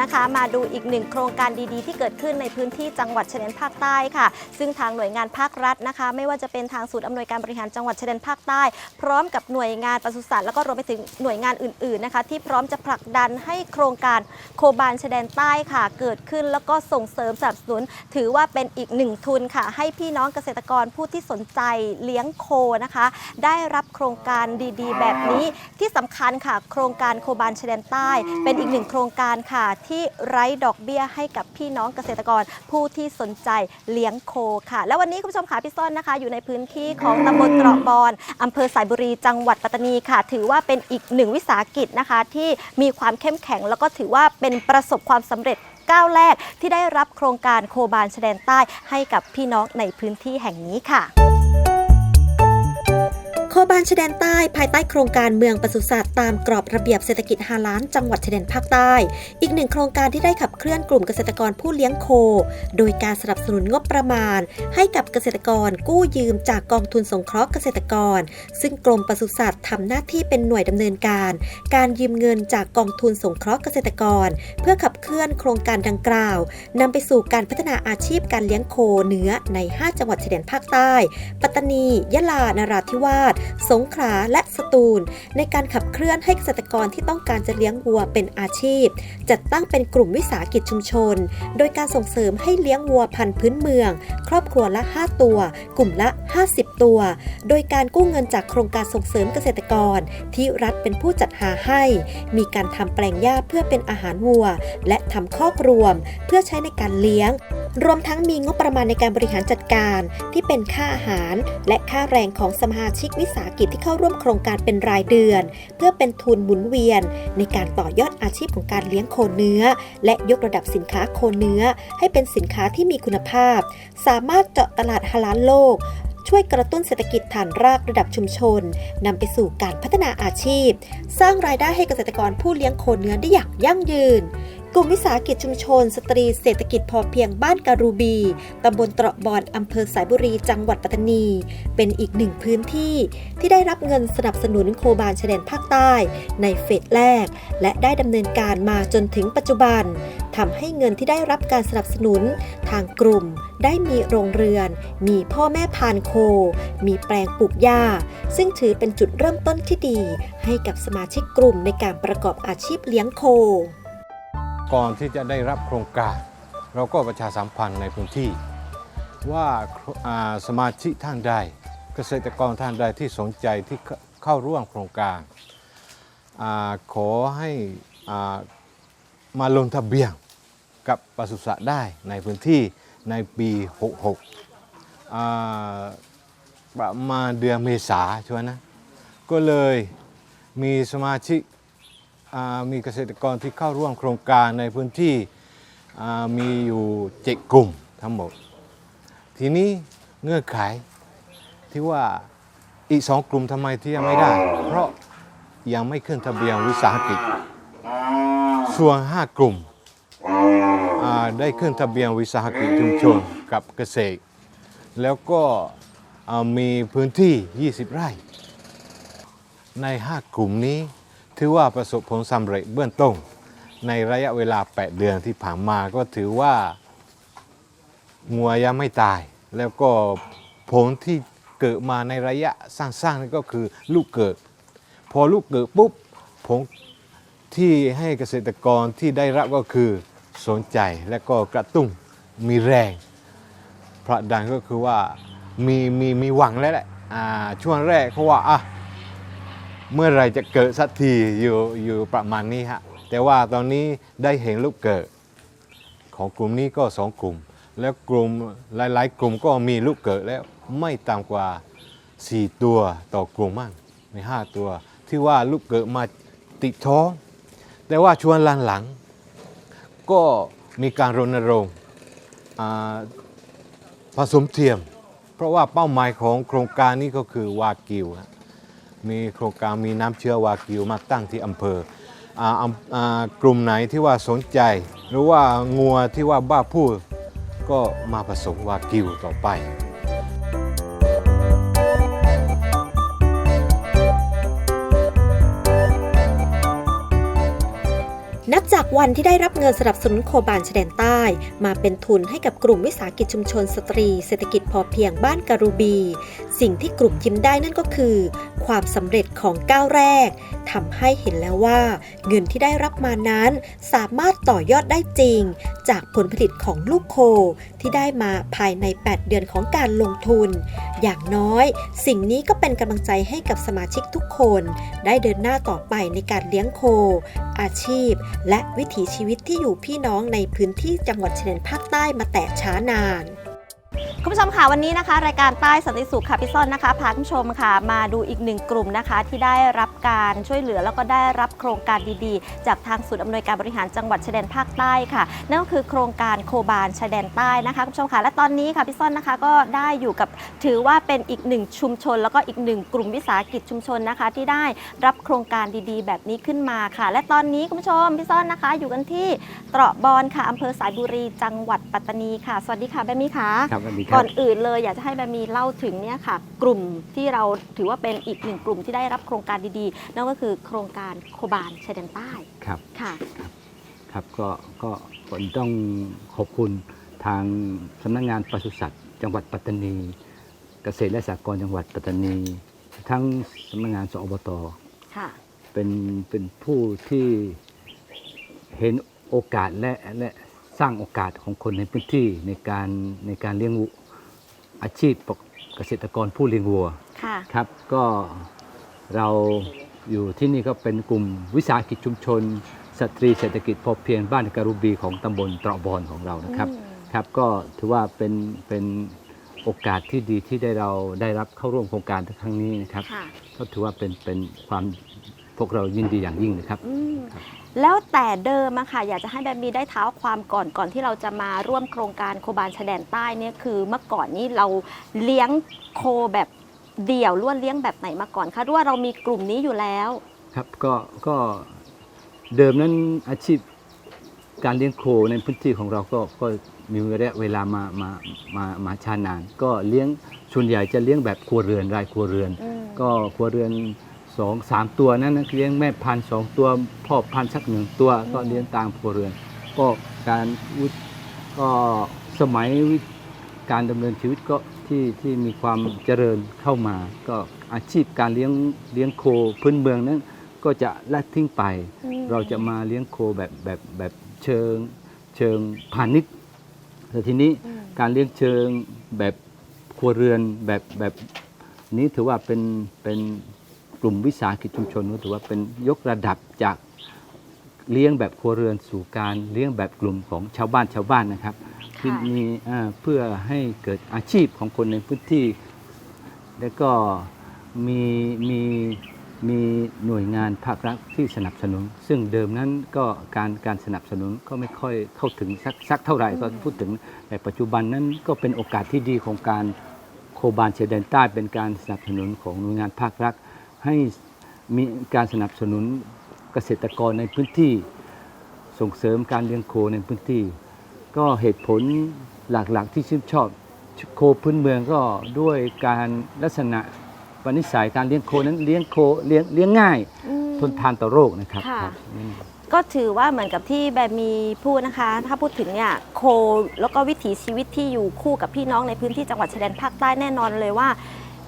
นะคะ มาดูอีกหนึ่งโครงการดีๆ ที่เกิดขึ้นในพื้นที่จังหวัดชายแดนภาคใต้ค่ะ ซึ่งทางหน่วยงานภาครัฐนะคะ ไม่ว่าจะเป็นทางศูนย์อำนวยการบริหารจังหวัดชายแดนภาคใต้ พร้อมกับหน่วยงานปศุสัตว์แล้วก็รวมไปถึงหน่วยงานอื่นๆนะคะที่พร้อมจะผลักดันให้โครงการโคบานชายแดนใต้ค่ะ เกิดขึ้นแล้วก็ส่งเสริมสนับสนุน ถือว่าเป็นอีกหนึ่งทุนค่ะ ให้พี่น้องเกษตรกรผู้ที่สนใจเลี้ยงโคนะคะ ได้รับโครงการดีๆ แบบนี้ที่สำคัญค่ะ โครงการโคบานชายแดนใต้ เป็นอีกหนึ่งโครงการค่ะที่ไร้ดอกเบี้ยให้กับพี่น้องเกษตรกรผู้ที่สนใจเลี้ยงโคค่ะ แล้ววันนี้คุณผู้ชมค่ะพี่ส้นนะคะ อยู่ในพื้นที่ของตำบลตรอกบอนอำเภอสายบุรีจังหวัดปัตตานีค่ะ ถือว่าเป็นอีกหนึ่งวิสาหกิจนะคะ ที่มีความเข้มแข็งแล้วก็ถือว่าเป็นประสบความสำเร็จก้าวแรกที่ได้รับโครงการโคบานชายแดนใต้ให้กับพี่น้องในพื้นที่แห่งนี้ค่ะ คบานชายแดนใต้ภายใต้โครงการเมืองปศุสัตว์ตามกรอบระเบียบเศรษฐกิจฮาล้านจังหวัดชายแดนภาคใต้ อีกหนึ่งโครงการที่ได้ขับเคลื่อนกลุ่มเกษตรกรผู้เลี้ยงโค โดยการสนับสนุนงบประมาณ ให้กับเกษตรกรกู้ยืมจากกองทุนสงเคราะห์เกษตรกร ซึ่งกรมปศุสัตว์ทำหน้าที่เป็นหน่วยดำเนินการ การยืมเงินจากกองทุนสงเคราะห์เกษตรกร เพื่อขับเคลื่อนโครงการดังกล่าวนำไปสู่การพัฒนาอาชีพการเลี้ยงโคเนื้อใน 5 จังหวัดชายแดนภาคใต้ ปัตตานี ยะลานราธิวาสสงขลาและสตูล ในการขับเคลื่อนให้เกษตรกรที่ต้องการจะเลี้ยงวัวเป็นอาชีพ จัดตั้งเป็นกลุ่มวิสาหกิจชุมชน โดยการส่งเสริมให้เลี้ยงวัวพันธุ์พื้นเมือง ครอบครัวละ 5 ตัว กลุ่มละ 50 ตัว โดยการกู้เงินจากโครงการส่งเสริมเกษตรกร ที่รัฐเป็นผู้จัดหาให้ มีการทำแปลงหญ้าเพื่อเป็นอาหารวัว และทำคอกรวม เพื่อใช้ในการเลี้ยง รวมทั้งมีงบประมาณในการบริหารจัดการ ที่เป็นค่าอาหาร และค่าแรงของสมาชิกวิสาหกิจที่เข้าร่วมโครงการเป็นรายเดือน เพื่อเป็นทุนหมุนเวียน ในการต่อยอดอาชีพของการเลี้ยงโคเนื้อ และยกระดับสินค้าโคเนื้อ ให้เป็นสินค้าที่มีคุณภาพ สามารถเจาะตลาดฮาลาลโลกช่วยกระตุ้นเศรษฐกิจฐานรากระดับชุมชนนำไปสู่การพัฒนาอาชีพ สร้างรายได้ให้เกษตรกรผู้เลี้ยงโคเนื้อได้อย่างยั่งยืน กลุ่มวิสาหกิจชุมชน สตรีเศรษฐกิจพอเพียงบ้านการูบี ตำบลตระบอนอำเภอสายบุรี จังหวัดปัตตานี เป็นอีกหนึ่งพื้นที่ที่ได้รับเงินสนับสนุนโคบานชายแดนภาคใต้ ในเฟสแรก และได้ดำเนินการมาจนถึงปัจจุบันทำให้เงินที่ได้รับการสนับสนุน ทางกลุ่ม ได้มีโรงเรือน มีพ่อแม่พานโค มีแปลงปลูกหญ้า ซึ่งถือเป็นจุดเริ่มต้นที่ดี ให้กับสมาชิกกลุ่มในการประกอบอาชีพเลี้ยงโค ก่อนที่จะได้รับโครงการ เราก็ประชาสัมพันธ์ในพื้นที่ ว่าสมาชิกท่านใด เกษตรกรท่านใดที่สนใจที่เข้าร่วมโครงการอขอให้อ่ามาลงทะเบียนกับปศุสัตว์ได้ในพื้นที่ในปี 66 ประมาณเดือนเมษาใช่ไหมนะ ก็เลยมีสมาชิก มีเกษตรกรที่เข้าร่วมโครงการในพื้นที่มีอยู่เจ็ดกลุ่มทั้งหมด ทีนี้เงื่อนไขที่ว่าอีกสองกลุ่มทำไมที่ยังไม่ได้ เพราะยังไม่ขึ้นทะเบียนวิสาหกิจ ส่วนห้ากลุ่มได้ขึ้นทะเบียนวิสาหกิจชุมชนกับเกษตร แล้วก็มีพื้นที่ 20 ไร่ ใน 5 กลุ่มนี้ ถือว่าประสบผลสำเร็จเบื้องต้นในระยะเวลา 8 เดือนที่ผ่านมาก็ถือว่างัวยังไม่ตาย แล้วก็ผลที่เกิดมาในระยะสั้นๆนั่นก็คือลูกเกิด พอลูกเกิดปุ๊บผลที่ให้เกษตรกรที่ได้รับก็คือสนใจและก็กระตุ้นมีแรงผลักดันก็คือว่ามีมีมีหวังแล้วแหละช่วงแรกเขาว่าอะ เมื่อไรจะเกิดสักทีอยู่อยู่ประมาณนี้ฮะแต่ว่าตอนนี้ได้เห็นลูกเกิด ของกลุ่มนี้ก็สองกลุ่ม แล้วกลุ่มหลาย ๆ กลุ่มก็มีลูกเกิดแล้วไม่ต่ำกว่า 4 ตัวต่อกลุ่มมั่งใน5ตัว ที่ว่าลูกเกิดมาติดท้อง แต่ว่าชวนหลังๆก็มีการรณรงค์ผสมเทียม เพราะว่าเป้าหมายของโครงการนี้ก็คือวากิวฮะ มีโครงการมีน้ำเชื้อวากิวมาตั้งที่อำเภอออกลุ่มไหนที่ว่าสนใจ หรือว่างัวที่ว่าบ้าพูดก็มาผสมวากิวต่อไปนับจากวันที่ได้รับเงินสนับสนุนโคบานชายแดนใต้ มาเป็นทุนให้กับกลุ่มวิสาหกิจชุมชนสตรี เศรษฐกิจพอเพียงบ้านการูบีสิ่งที่กลุ่มยิ้มได้นั่นก็คือ ความสำเร็จของก้าวแรกทำให้เห็นแล้วว่า เงินที่ได้รับมานั้น สามารถต่อยอดได้จริง จากผลผลิตของลูกโค ที่ได้มาภายใน 8 เดือนของการลงทุน อย่างน้อย สิ่งนี้ก็เป็นกำลังใจให้กับสมาชิกทุกคน ได้เดินหน้าต่อไปในการเลี้ยงโค อาชีพ และวิถีชีวิตที่อยู่พี่น้องในพื้นที่จังหวัดชายแดนภาคใต้มาแต่ช้านาน คุณผู้ชมค่ะวันนี้นะคะ รายการใต้สันติสุขค่ะพี่ซ่อนนะคะพาคุณผู้ชมค่ะ มาดูอีกหนึ่งกลุ่มนะคะ ที่ได้รับการช่วยเหลือแล้วก็ได้รับโครงการดีๆ จากทางศูนย์อำนวยการบริหารจังหวัดชายแดนภาคใต้ค่ะ นั่นก็คือโครงการโคบานชายแดนใต้นะคะคุณผู้ชมค่ะและตอนนี้ค่ะพี่ซ่อนนะคะก็ได้อยู่กับถือว่าเป็นอีกหนึ่งชุมชน แล้วก็อีกหนึ่งกลุ่มวิสาหกิจชุมชนนะคะ ที่ได้รับโครงการดีๆ แบบนี้ขึ้นมาค่ะ และตอนนี้คุณผู้ชมพี่ซ่อนนะคะ อยู่กันที่เตราะบอนค่ะอำเภอสายบุรีจังหวัดปัตตานีค่ะ สวัสดีค่ะแบมมี่ค่ะครับสวัสดีคก่รัอบนอื่นเลยอยากจะให้แบมมีเล่าถึงเนี่ยค่ะ กลุ่มที่เราถือว่าเป็นอีกหนึ่งกลุ่มที่ได้รับโครงการดีๆ นั่นก็คือโครงการโคบานชายแดนใต้ครับ ค่ะ ครับก็ก็ผมต้องขอบคุณทางสำนักงานปศุสัตว์จังหวัดปัตตานี เกษตรและสหกรณ์จังหวัดปัตตานี ทั้งสำนักงานสอบตค่ะ เป็นเป็นผู้ที่เห็นโอกาสและและ สร้างโอกาสของคนในพื้นที่ในการในการเลี้ยงวัวอาชีพเกษตรกรผู้เลี้ยงวัวค่ะครับ ก็เราอยู่ที่นี่ก็เป็นกลุ่มวิสาหกิจชุมชน สตรีเศรษฐกิจพอเพียงบ้านการุบีของตำบลตระบอนของเรานะครับอืมครับ ก็ถือว่าเป็นเป็นโอกาสที่ดีที่ได้เราได้รับเข้าร่วมโครงการครั้งนี้นะครับค่ะก็ถือว่าเป็นเป็นความพ วกเรายินดีอย่างยิ่งนะครับ อืมครับ แล้วแต่เดิมอะค่ะ อยากจะให้แบมมีได้เท้าความก่อนก่อนที่เราจะมาร่วมโครงการโคบานชายแดนใต้เนี่ยคือเมื่อก่อนนี้เราเลี้ยงโคแบบเดี่ยวล้วนเลี้ยงแบบไหนมาก่อนคะหรือว่าเรามีกลุ่มนี้อยู่แล้ว ครับก็ก็เดิมนั้นอาชีพการเลี้ยงโคในพื้นที่ของเราก็ก็มีระยะเวลามามามามาชานาน ก็เลี้ยงส่วนใหญ่จะเลี้ยงแบบครัวเรือนรายครัวเรือน อืมก็ครัวเรือน สองสามตัวนั้นนะเลี้ยงแม่พันธุ์สองตัวพ่อพันธุ์สักหนึ่งตัวก็เลี้ยงตามครัวเรือน ก็การวิก็สมัยวิการดำเนินชีวิตก็ที่ที่มีความเจริญเข้ามา ก็อาชีพการเลี้ยงเลี้ยงโคพื้นเมืองนั้น ก็จะละทิ้งไปอืมเราจะมาเลี้ยงโคแบบแบบแบบเชิงเชิงพาณิชย์แต่ทีนี้อืมการเลี้ยงเชิงแบบครัวเรือนแบบแบบนี้ถือว่าเป็นเป็น กลุ่มวิสาหกิจชุมชนก็ถือว่าเป็นยกระดับจากเลี้ยงแบบครัวเรือนสู่การเลี้ยงแบบกลุ่มของชาวบ้านชาวบ้านนะครับ ที่ค่ะมีอ่าเพื่อให้เกิดอาชีพของคนในพื้นที่ แล้วก็มีมีมีหน่วยงานภาครัฐที่สนับสนุน ซึ่งเดิมนั้นก็การการสนับสนุนก็ไม่ค่อยเข้าถึงสักสักเท่าไหร่ก็พูดถึงแต่ปัจจุบันนั้นก็เป็นโอกาสที่ดีของการโคบานเชายแดนใต้เป็นการสนับสนุนของหน่วยงานภาครัฐ ให้มีการสนับสนุนเกษตรกรในพื้นที่ส่งเสริมการเลี้ยงโคในพื้นที่ ก็เหตุผลหลักๆที่ชื่นชอบโคพื้นเมืองก็ด้วยการลักษณะวนิสัยการเลี้ยงโคนั้นเลี้ยงโคเลี้ยงเลี้ยงง่าย ทนทานต่อโรคนะครับก็ถือว่าเหมือนกับที่แบบมีพูดนะคะ ถ้าพูดถึงเนี่ยโคแล้วก็วิถีชีวิตที่อยู่คู่กับพี่น้องในพื้นที่จังหวัดชายแดนภาคใต้แน่นอนเลยว่า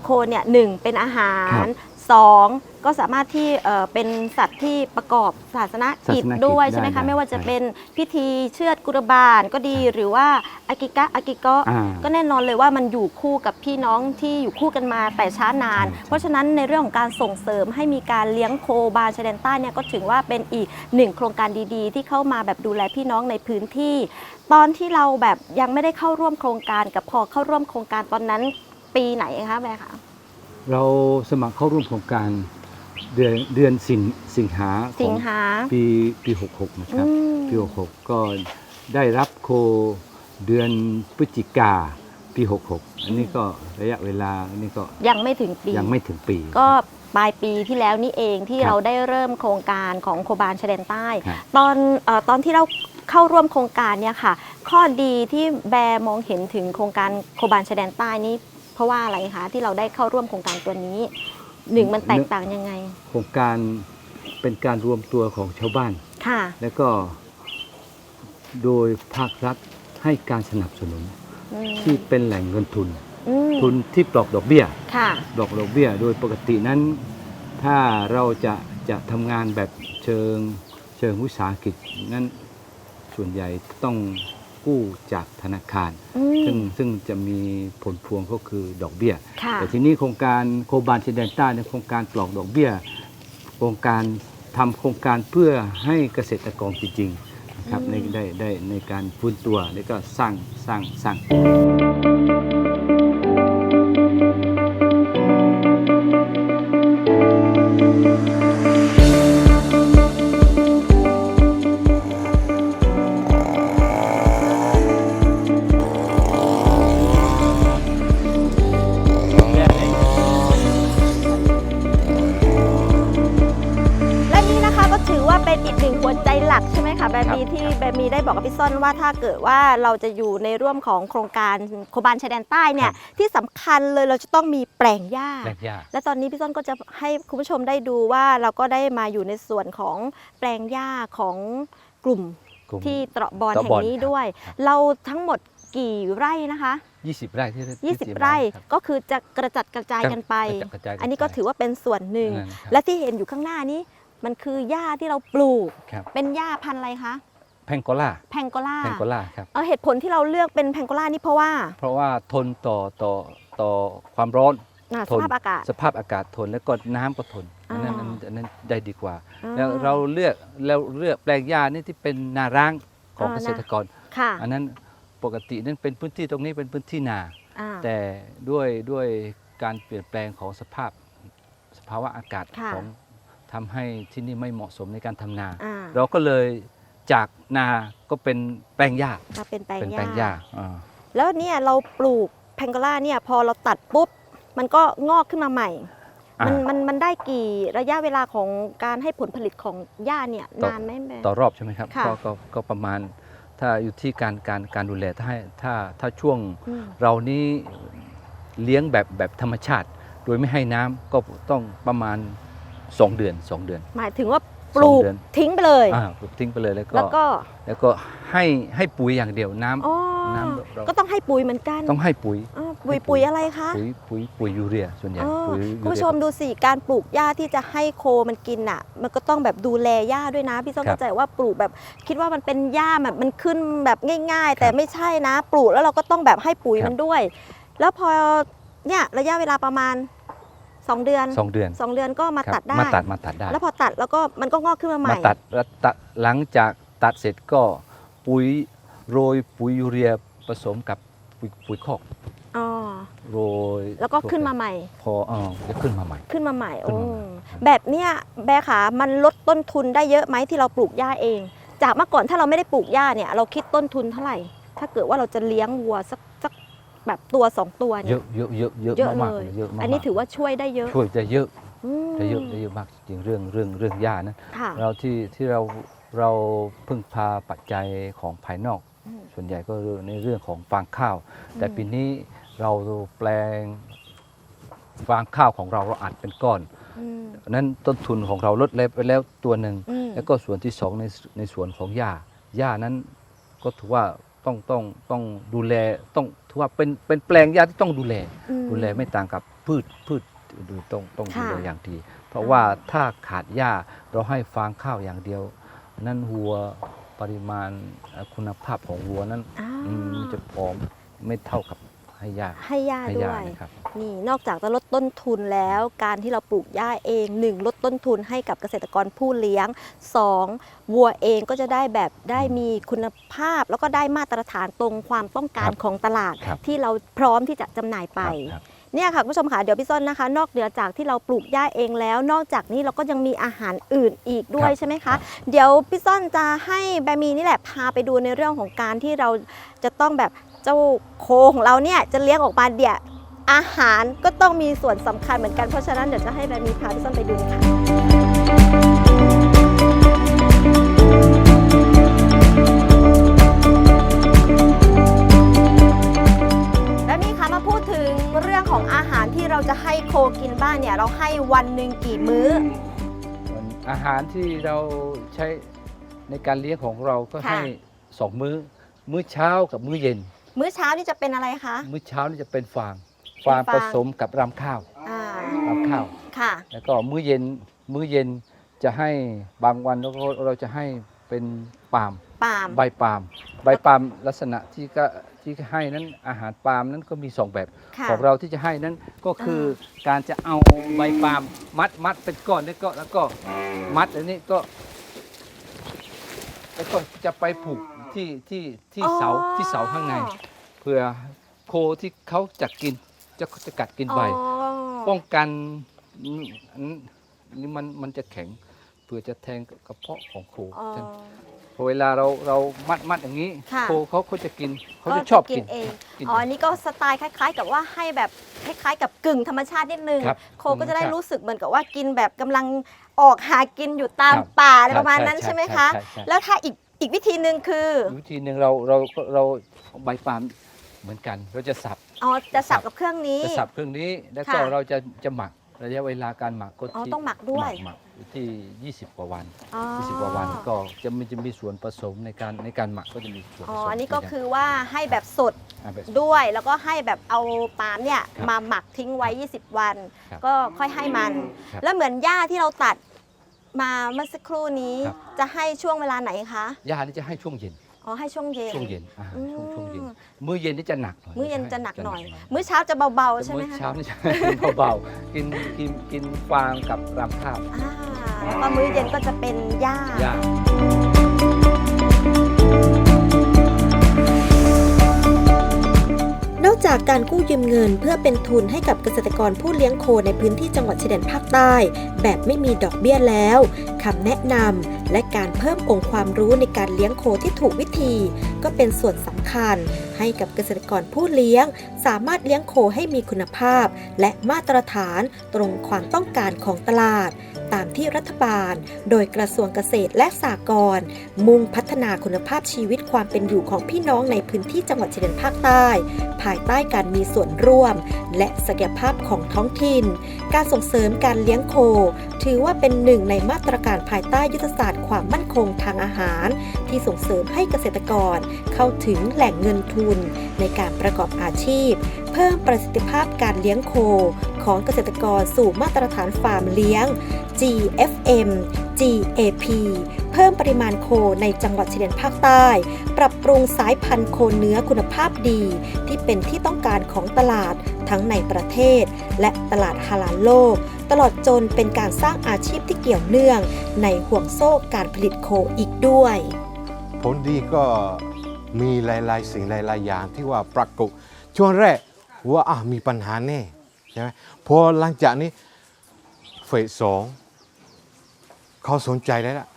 โคเนี่ยหนึ่งเป็นอาหาร 2 ก็สามารถที่เป็นสัตว์ที่ประกอบศาสนกิจาอิจด้วยใช่ไหมคะไม่ว่าจะเป็นพิธีเชือดกุรบานก็ดีหรือว่าอากิกะอากิโกะก็แน่นอนเลยว่ามันอยู่คู่กับพี่น้องที่อยู่คู่กันมาแต่ช้านานเพราะฉะนั้นในเรื่องของการส่งเสริมให้มีการเลี้ยงโคบาร์ชายแดนใต้เนี่ยก็ถือว่าเป็นอีกหนึ่งโครงการดีๆ ที่เข้ามาแบบดูแลพี่น้องในพื้นที่ ตอนที่เราแบบยังไม่ได้เข้าร่วมโครงการกับพอเข้าร่วมโครงการตอนนั้นปีไหนคะแม่คะ เราสมัครเข้าร่วมโครงการเดือนเดือนสิงสิงหาของสิงหา ปีปี 66 นะครับ อืม ปี 66 ก็ได้รับโคเดือนพฤศจิกาปี 66 อันนี้ก็ระยะเวลาอันนี้ก็ยังไม่ถึงปี ยังไม่ถึงปี ก็ปลายปีที่แล้วนี่เองที่ครับเราได้เริ่มโครงการของโคบาลชายแดนใต้ ครับ ตอนเออตอนที่เราเข้าร่วมโครงการเนี่ยค่ะ ข้อดีที่แบร์มองเห็นถึงโครงการโคบาลชายแดนใต้นี้ เพราะว่าอะไรคะที่เราได้เข้าร่วมโครงการตัวนี้หนึ่งมันแตกต่างยังไง โครงการเป็นการรวมตัวของชาวบ้าน ค่ะ แล้วก็โดยภาครัฐให้การสนับสนุนอืมที่เป็นแหล่งเงินทุน อืมทุนที่ปลอกดอกเบี้ย ค่ะ ดอกดอกเบี้ย โดยปกตินั้น ถ้าเราจะจะทำงานแบบเชิงเชิงวิสาหกิจนั้นส่วนใหญ่ต้อง กู้จากธนาคาร อืซึ่งมซึ่งจะมีผลพวงก็คือดอกเบี้ย ค่ะ แต่ทีนี้โครงการโคบานชายแดนใต้ในยโครงการปลอกดอกเบี้ย โครงการทำโครงการเพื่อให้เกษตรกรจริงๆนะครับในได้ได้ในการฟื้นตัวแล้วก็สร้างสร้างสร้าง ที่แบบมีได้บอกกับพี่ซ่อนว่าถ้าเกิดว่าเราจะอยู่ในร่วมของโครงการโคบานชายแดนใต้เนี่ยที่สำคัญเลยเราจะต้องมีแปลงหญ้าแหล่งยาและตอนนี้พี่ส้นก็จะให้คุณผู้ชมได้ดูว่าเราก็ได้มาอยู่ในส่วนของแปลงหญ้าของกลุ่มกลุ่ม ที่ตระบอนตระแห่บอนงนี้ครับ ด้วยครับเราทั้งหมดกี่ไร่นะคะ 20 ไร่ที่ที่20 ไร่ครับก็คือจะกระจัดกระจายกันไป กระจัดกระจายกันอันนี้ก็ไปถือว่าเป็นส่วนหนึ่ง นั่นครับ และที่เห็นอยู่ข้างหน้านี้มันคือหญ้าที่เราปลูก ครับเป็นหญ้าพันธุ์อะไรคะ แพงโกล่าแพงโกล่าแพงโกล่าครับเอาเหตุผลที่เราเลือกเป็นแพงโกล่านี่เพราะว่า เพราะว่าทนต่อต่อต่อความร้อนอ่าสทนภาพอากาศสภาพอากาศทนแล้วก็น้ำก็ทนอันนั้นอ่าอันนั้นอันนั้นได้ดีกว่าอ่แล้วเราเลือกเราเลือกแปลงหญ้านี่ที่เป็นนาร้างของอ่าเกษตรกรค่ะอันนั้นปกตินั้นเป็นพื้นที่ตรงนี้เป็นพื้นที่นาอ่าแต่ด้วยด้วยการเปลี่ยนแปลงของสภาพสภาวะอากาศค่ะของทำให้ที่นี่ไม่เหมาะสมในการทำนาอ่าเราก็เลย จากนาก็เป็นแปลงหญ้ามาเป็นแปลงเป็นหแปลญ้างหญ้าอ่าแล้วเนี่ยเราปลูกแพงโกล่าเนี่ยพอเราตัดปุ๊บ มันก็งอกขึ้นมาใหม่มันอ่ามันมันได้กี่ระยะเวลาของการให้ผลผลิตของหญ้าเนี่ยต่อ นานไหมแม่ ต่อรอบใช่ไหมครับค่ะ ก็ก็ก็ประมาณถ้าอยู่ที่การการการดูแลถ้าให้ถ้าถ้าช่วงอืมเรานี้เลี้ยงแบบแบบธรรมชาติ โดยไม่ให้น้ำก็ต้องประมาณ 2 เดือน 2 เดือน หมายถึงว่า ปลูกสองเดือน ทิ้งไปเลย อ่าปลูกทิ้งไปเลยแล้วก็แล้วก็แล้วก็ให้ให้ปุ๋ยอย่างเดียวน้ำ อ๋อน้ำเรา ก็ต้องให้ปุ๋ยเหมือนกันต้องให้ปุ๋ย อ่าปุ๋ยให้ปุ๋ปุ๋ยยอะไรคะปุ๋ยปุ๋ยปุ๋ยยูเรียส่วนใหญ่อ๋อปุ๋ยยูคุณเรีผู้ย ชมดูสิการปลูกหญ้าที่จะให้โคมันกินอะ มันก็ต้องแบบดูแลหญ้าด้วยนะพี่ส้มครับเข้าใจว่าปลูกแบบคิดว่ามันเป็นหญ้าแบบมันขึ้นแบบง่าย ๆ แต่ไม่ใช่นะ ปลูกแล้วเราก็ต้องแบบให้ปุ๋ยครับ มันด้วย แล้วพอเนี่ยระยะเวลาประมาณ 2เดือนสองเดือนสองเดือนก็มาครับตัดได้มาตัดมาตัดได้ แล้วพอตัดแล้วก็มันก็งอกขึ้นมาใหม่มาตัดแล้วตัดหลังจากตัดเสร็จก็ปุ๋ยโรยปุ๋ยยูเรียผสมกับปุ๋ยปุ๋ยคอกอ๋อโรยแล้วก็ขึ้นมาใหม่ พอเออจะขึ้นมาใหม่ ขึ้นมาใหม่ขึ้โอ้นมาใหม่แบบเนี้ยแบร์ขามันลดต้นทุนได้เยอะไหมที่เราปลูกหญ้าเอง จากเมื่อก่อนถ้าเราไม่ได้ปลูกหญ้าเนี่ยเราคิดต้นทุนเท่าไหร่ ถ้าเกิดว่าเราจะเลี้ยงวัวสักสัก แบบตัวสองตัวเยเนี่ยอะเยอะเยอะเยอะเยอะมากเลๆยเลยเยอะมากๆอันนี้ถือว่าช่วยได้เยอะช่วยได้เยอะอืมได้เยอะได้เยอะมากจริงๆเรื่องเรื่องเรื่องหญ้านะ ค่ะ เราที่ที่เราเราพึ่งพาปัจจัยของภายนอก อืมส่วนใหญ่ก็ในเรื่องของฟางข้าว แต่อืม ปีนี้เราแปลงฟางข้าวของเราเราอัดเป็นก้อนอืมนั้นต้นทุนของเราลดไปแล้วตัวหนึ่ง อืมแล้วก็ส่วนที่สองในในส่วนของหญ้าหญ้านั้นก็ถือว่า ต้องต้องต้องดูแลต้องถือว่าเป็นเป็นแปลงหญ้าที่ต้องดูแลอืมดูแลไม่ต่างกับพืชพืชอื่นๆต้องต้องดูค่ะแลอย่างดี เพราะว่าถ้าขาดหญ้าเราให้ฟางข้าวอย่างเดียว นั่นวัวปริมาณเอ่อคุณภาพของวัวนั้นอ่าอืมมันจะผอมไม่เท่ากับ ให้หญ้าให้หญ้าให้ด้หญ้าวย นะครับ นี่นอกจากจะลดต้นทุนแล้ว การที่เราปลูกหญ้าเองหนึ่งลดต้นทุนให้กับเกษตรกรผู้เลี้ยงสองวัวเองก็จะได้แบบได้มีคุณภาพ แล้วก็ได้มาตรฐานตรงความต้องการครับของตลาด ครับ ที่เราพร้อมที่จะจำหน่ายไป ครับ เนี่ยค่ะคุณผู้ชมค่ะเดี๋ยวพี่ส้นนะคะ นอกเหนือจากที่เราปลูกหญ้าเองแล้ว นอกจากนี้เราก็ยังมีอาหารอื่นอีกด้วยครับใช่ไหมครัคะ บ เดี๋ยวพี่ส้นจะให้แบมีนี่แหละพาไปดูในเรื่องของการที่เราจะต้องแบบ เจ้าโคของเราเนี่ยจะเลี้ยงออกมาเดี๋ยวอาหารก็ต้องมีส่วนสำคัญเหมือนกันเพราะฉะนั้นเดี๋ยวจะให้แบมีพาพี่ส้นไปดูค่ะและมีคะมาพูดถึงเรื่องของอาหารที่เราจะให้โคกินบ้างเนี่ยเราให้วันหนึ่งกี่มื้อส่วนอาหารที่เราใช้ในการเลี้ยงของเราก็ค่ะ ให้สองมื้อ มื้อเช้ากับมื้อเย็น มื้อเช้านี่จะเป็นอะไรคะ มื้อเช้านี่จะเป็นฟางเป็นฟางฟางผสมกับรำข้าวอ่ารำข้าว ค่ะ แล้วก็มื้อเย็นมื้อเย็นจะให้บางวันเราก็เราจะให้เป็นปาล์มปาล์มใบปาล์มใบปาล์มลักษณะที่ก็ที่ให้นั้นอาหารปาล์มนั้นก็มีสองแบบค่ะของเราที่จะให้นั้นก็คืออการจะเอาใบปาล์มมัดมัดเป็นก้อนแล้วก็แล้วก็มัดอันนี้ก็แล้วก็จะไปผูก ที่ที่ที่เสาที่เสาข้างใน เพื่อโคที่เขาจะกินจะจะกัดกินใบอ๋อป้องกันอืมอันนี่มันมันจะแข็งเพื่อจะแทงกระเพาะของโคอ๋อพอเวลาเราเรามัดมัดอย่างนี้ค่ะโคเขาเขาจะกินเขาก็จะชอบกินเองกินอ๋ออันนี้ก็สไตล์คล้าย ๆ กับว่าให้แบบคล้ายๆ กับกึ่งธรรมชาตินิดนึงครับโคก็จะได้ธรรมชาติรู้สึกเหมือนกับว่ากินแบบกำลังออกหากินอยู่ตามครับป่าอะไรใช่ประมาณนั้นใช่ใช่ไหมใช่คะใช่ใช่แล้วถ้าอีก อีกวิธีหนึ่งคือวิธีหนึ่งเราเราก็เราใบปาล์มเหมือนกันเราจะสับอ๋อจะสับกับเครื่องนี้ จะสับเครื่องนี้แล้วก็ค่ะ เราจะจะหมักระยะเวลาการหมักก็อ๋อที่ต้องหมักด้วยหมักอยู่ที่ 20 กว่าวัน อ๋อ20 กว่าวันก็จะมีจะมีส่วนผสมในการในการหมักก็จะมีส่วนผอ๋อสมอันนี้ก็ใารคือว่าให้แบบสดอ่าแบบ ด้วย แล้วก็ให้แบบเอาปาล์มเนี่ยครับมาหมักทิ้งไว้ 20 วัน ครับก็ค่อยให้มัน ครับ แล้วเหมือนหญ้าที่เราตัด มาเมื่อสักครู่นี้ครับ จะให้ช่วงเวลาไหนคะยานี่จะให้ช่วงเย็น อ๋อให้ช่วงเย็น ช่วงเย็นอ่าอืม ช่วงช่วงเย็น มื้อเย็นนี่จะหนักหน่อยมื้อเย็นจะหนักหน่อยจะมื้อเช้าจะเบาๆใช่ไหมมื้อคะเช้านี่จะ เบาๆกินกินกินฟางกับรำข้าวอ่าแล้วก็มื้อเย็นก็จะเป็นหญ้าย่านอ กากการกู้ยืมเงิน เพื่อเป็นทุนให้กับเกษตรกรผู้เลี้ยงโคในพื้นที่จังหวัดชายแดนภาคใต้ แบบไม่มีดอกเบี้ยแล้วคำแนะนำและการเพิ่มองค์ความรู้ในการเลี้ยงโคที่ถูกวิธี ก็เป็นส่วนสำคัญ ให้กับเกษตรกรผู้เลี้ยง สามารถเลี้ยงโคให้มีคุณภาพ และมาตรฐานตรงความต้องการของตลาด ตามที่รัฐบาล โดยกระทรวงเกษตรและสหกรณ์มุ่งพัฒนาคุณภาพชีวิตความเป็นอยู่ของพี่น้องในพื้นที่จังหวัดชายแดนภาคใต้ ภายใต้การมีส่วนร่วม และศักยภาพของท้องถิ่น การส่งเสริมการเลี้ยงโค ถือว่าเป็นหนึ่งในมาตรการภายใต้ยุทธศาสตร์ความมั่นคงทางอาหาร ที่ส่งเสริมให้เกษตรกรเข้าถึงแหล่งเงินทุน ในการประกอบอาชีพ เพิ่มประสิทธิภาพการเลี้ยงโค ของเกษตรกรสู่มาตรฐานฟาร์มเลี้ยง GFM GAP เพิ่มปริมาณโคในจังหวัดชายแดนภาคใต้ ปรับปรุงสายพันธุ์โคเนื้อคุณภาพดี ที่เป็นที่ต้องการของตลาดทั้งในประเทศ และตลาดฮาลาลโลก ตลอดจนเป็นการสร้างอาชีพที่เกี่ยวเนื่อง ในห่วงโซ่การผลิตโคอีกด้วย ผลดีก็มีหลาย ๆ สิ่งหลาย ๆ อย่างที่ว่าปรากฏช่วงแรกว่ามีปัญหาแน่ ใช่ไหมพอหลังจากนี้เฟสสองเขาสนใจแล้วล่ะ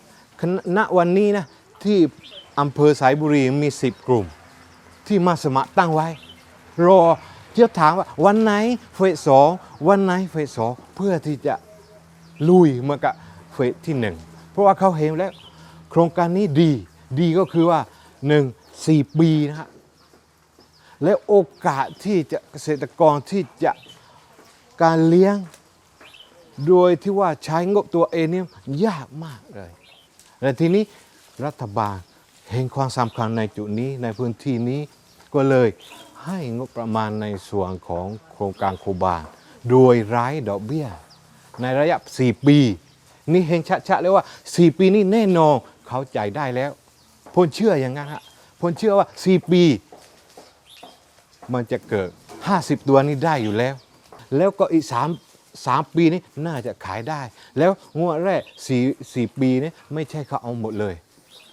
ขณะวันนี้นะที่อำเภอสายบุรีมี10กลุ่ม ที่มาสมัครตั้งไว้ รอจะถามว่าวันไหนเฟสสองวันไหนเฟสสองเพื่อที่จะลุยเหมากับเฟสที่หนึ่งเพราะว่าเขาเห็นแล้ว โครงการนี้ดีดีก็คือว่า1 4ปีนะฮะและโอกาสที่จะเกษตรกรที่จะ การเลี้ยง โดยที่ว่าใช้งบตัวเองเนี่ยยากมากเลยและทีนี้รัฐบาลเห็นความสำคัญในจุดนี้ในพื้นที่นี้ก็เลยให้งบประมาณในส่วนของโครงการโคบาลโดยไร้ดอกเบี้ย ในระยะ 4 ปี นี่เห็นชัดๆเลยว่า 4 ปีนี้แน่นอนเขาจ่ายได้แล้วพลเชื่ออย่างนั้นฮะพลเชื่อว่า 4 ปี มันจะเกิด 50 ตัวนี้ได้อยู่แล้ว แล้วก็อีก3 3ปีนี้น่าจะขายได้ แล้วงวดแรก4 4ปีนี้ไม่ใช่เขาเอาหมดเลย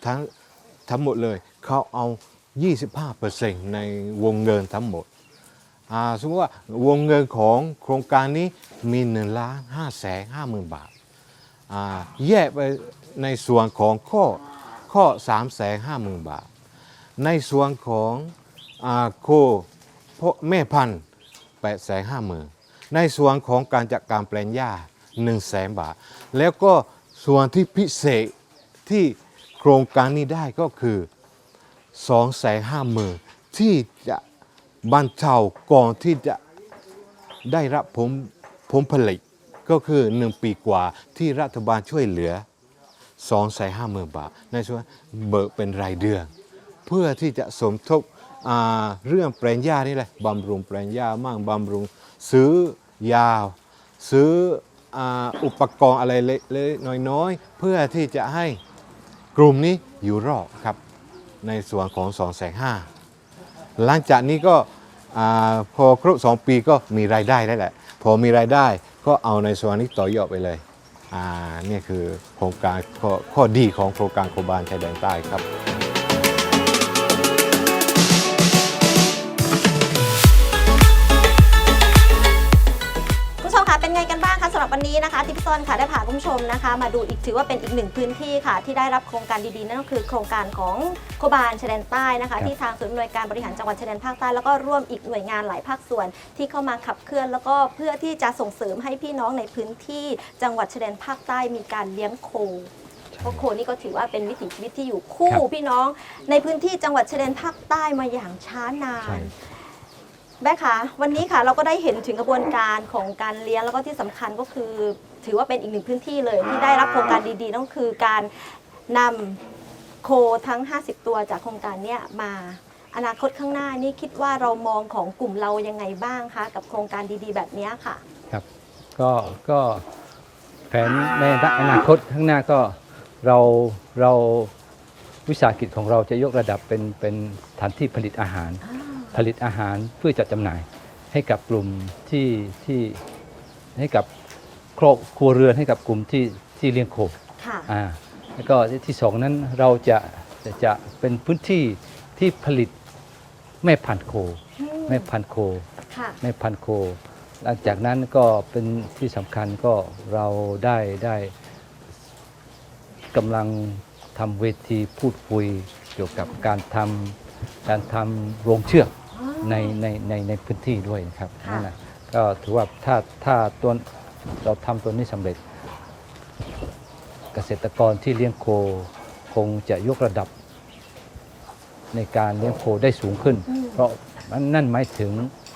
ทั้งทั้งหมดเลยเขาเอา 25%ในวงเงินทั้งหมดอ่าสมมติว่าวงเงินของโครงการนี้มี1ล้าน5แสน5หมื่นบาทแยกไปในส่วนของข้อข้อ3แสน5หมื่นบาท ในส่วนของอาโคพ่อแม่พันธุ์8แสน5หมื่น ในส่วนของการจัดการแปลงหญ้า1แสนบาท แล้วก็ส่วนที่พิเศษที่โครงการนี้ได้ก็คือ2แสน5หมื่นที่จะบรรเทาก่อนที่จะได้รับผลผลผลิตก็คือ 1 ปีกว่าที่รัฐบาลช่วยเหลือ2 5 0 0 0 0บาทในส่วนเบิกเป็นรายเดือน เพื่อที่จะสมทบ เรื่องแปลงหญ้านี่แหละบำรุงแปลงหญ้ามั่งบำรุงซื้อยาซื้ออ,อุปกรณ์อะไรเล็กๆน้อยๆ เพื่อที่จะให้กลุ่มนี้อยู่รอดครับในส่วนของ2 5 0 0 0หลังจากนี้ก็อพอครบ 2 ปีก็มีรายได้ได้แหละ พอมีรายได้ก็เอาในส่วนนี้ต่อยอดไปเลยอ่านี่คือโครงการข้อข้อดีของโครงการโคบาลชายแดนใต้ครับ นนี้นะคะทิปซอนค่ะได้พาคุณผู้ชมนะคะ มาดูอีกถือว่าเป็นอีกหนึ่งพื้นที่ค่ะ ที่ได้รับโครงการดีๆ นั่นก็คือโครงการของโคบาลชายแดนใต้นะคะ ที่ทางศูนย์อำนวยการบริหารจังหวัดชายแดนภาคใต้แล้วก็ร่วมอีกหน่วยงานหลายภาคส่วน ที่เข้ามาขับเคลื่อน แล้วก็เพื่อที่จะส่งเสริมให้พี่น้องในพื้นที่จังหวัดชายแดนภาคใต้มีการเลี้ยงโคเพราะโคนี่ก็ถือว่าเป็นวิถีชีวิตที่อยู่คู่ครับพี่น้องในพื้นที่จังหวัดชายแดนภาคใต้มาอย่างช้านานใช่ แม่คะวันนี้ค่ะเราก็ได้เห็นถึงกระบวนการของการเลี้ยงแล้วก็ที่สำคัญก็คือ ถือว่าเป็นอีกหนึ่งพื้นที่เลยที่ได้รับโครงการดีๆนั่นคือการนำโคทั้ง 50 ตัวจากโครงการเนี้ยมาอนาคตข้างหน้านี่คิดว่าเรามองของกลุ่มเรายังไงบ้างคะกับโครงการดีๆ แบบเนี้ยค่ะ ครับก็ก็แผนในอนาคตข้างหน้าก็เราเราวิสาหกิจของเราจะยกระดับเป็นเป็นฐานที่ผลิตอาหาร ผลิตอาหารเพื่อจัดจำหน่าย ให้กับกลุ่มที่ที่ให้กับครอบครัวเรือนให้กับกลุ่มที่ที่เลี้ยงโคค่ะ อ่าแล้วก็ที่สองนั้นเราจะจะจะเป็นพื้นที่ที่ผลิตแม่พันธุ์โค แม่พันธุ์โค ค่ะ แม่พันธุ์โค หลังจากนั้นก็เป็นที่สำคัญก็เราได้ได้กำลังทำเวทีพูดคุยเกี่ยวกับการทำการทำโรงเชือก ในในในในพื้นที่ด้วยนะครับค่ะ นั่นแหละก็ถือว่าถ้าถ้าตัวเราทำตัวนี้สำเร็จ เกษตรกรที่เลี้ยงโคคงจะยกระดับ ในการเลี้ยงโคได้สูงขึ้น เพราะนั่นหมายถึง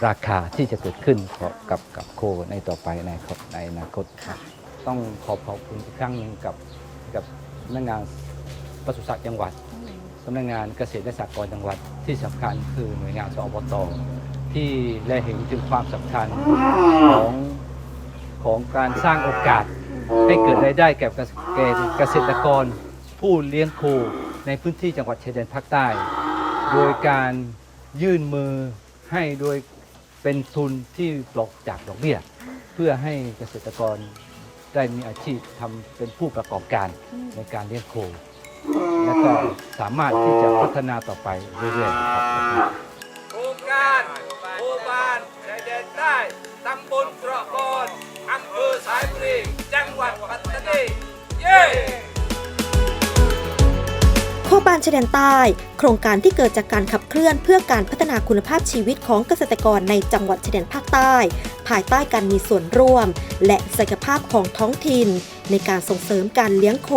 ราคาที่จะเกิดขึ้นกับกับกับโคในต่อไปในในอนาคต ค่ะ ต้องขอขอบคุณอีกครั้งหนึ่งกับกับสำนักงานปศุสัตว์จังหวัดสำนักงานเกษตรและสหกรณ์จังหวัดที่สำคัญคือหน่วยงานสอบตที่ได้เห็นถึงความสำคัญของของการสร้างโอกาส ให้เกิดรายได้แก่เกษแก่เกษตรกร ผู้เลี้ยงโคในพื้นที่จังหวัดชายแดนภาคใต้ โดยการยื่นมือให้โดยเป็นทุนที่ปลอกจากดอกเบี้ย เพื่อให้เกษตรกรได้มีอาชีพทำเป็นผู้ประกอบการในการเลี้ยงโค และก็สามารถที่จะพัฒนาต่อไปเรื่อยๆครับโครงการโอบานชายแดนใต้ตำบลกระบอนอำเภอสายบุรีจังหวัดปัตตานีเย้โคบานชายแดนใต้ โครงการที่เกิดจากการขับเคลื่อนเพื่อการพัฒนาคุณภาพชีวิตของเกษตรกรในจังหวัดชายแดนภาคใต้ ภายใต้การมีส่วนร่วม และศักยภาพของท้องถิ่น ในการส่งเสริมการเลี้ยงโค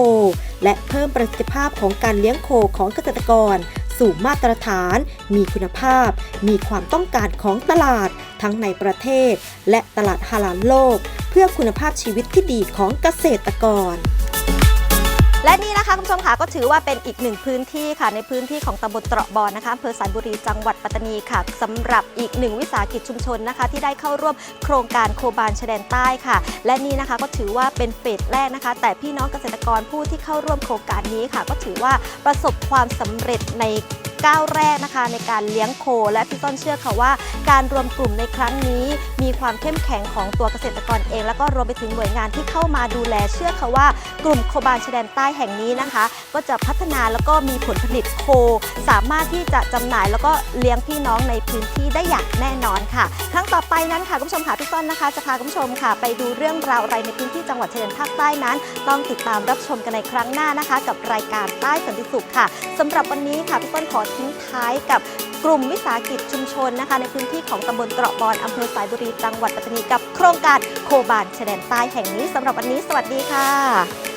และเพิ่มประสิทธิภาพของการเลี้ยงโคของเกษตรกร สู่มาตรฐาน มีคุณภาพ มีความต้องการของตลาด ทั้งในประเทศ และตลาดฮาลาลโลก เพื่อคุณภาพชีวิตที่ดีของเกษตรกร และนี่นะคะคุณผู้ชมค่ะก็ถือว่าเป็นอีกหนึ่งพื้นที่ค่ะในพื้นที่ของตำบลตระบอนนะคะอำเภอสายบุรีจังหวัดปัตตานีค่ะสำหรับอีกหนึ่งวิสาหกิจชุมชนนะคะ ที่ได้เข้าร่วมโครงการโคบานชายแดนใต้ค่ะ และนี่นะคะก็ถือว่าเป็นเฟสแรกนะคะ แต่พี่น้องเกษตรกรผู้ที่เข้าร่วมโครงการนี้ค่ะ ก็ถือว่าประสบความสำเร็จใน ก้าวแรกนะคะในการเลี้ยงโค และพี่ต้นเชื่อค่ะว่า การรวมกลุ่มในครั้งนี้ มีความเข้มแข็งของตัวเกษตรกรเอง แล้วก็รวมไปถึงหน่วยงานที่เข้ามาดูแลเชื่อค่ะว่า กลุ่มโคบานชายแดนใต้แห่งนี้นะคะ ก็จะพัฒนาแล้วก็มีผลผลิตโค สามารถที่จะจำหน่ายแล้วก็เลี้ยงพี่น้องในพื้นที่ได้อย่างแน่นอนค่ะ ครั้งต่อไปนั้นค่ะคุณผู้ชมค่ะพี่ต้นนะคะ จะพาคุณผู้ชมค่ะ ไปดูเรื่องราวอะไรในพื้นที่จังหวัดชายแดนภาคใต้นั้น ต้องติดตามรับชมกันในครั้งหน้านะคะ กับรายการใต้สันติสุขค่ะสำหรับวันนี้ค่ะพี่ต้นขอทิ้งท้ายกับกลุ่มวิสาหกิจชุมชนนะคะ ในพื้นที่ของตำบลเกราะบอนอำเภอสายบุรีจังหวัดปัตตานีกับโครงการโคบานชายแดนใต้แห่งนี้สำหรับวันนี้ สวัสดีค่ะ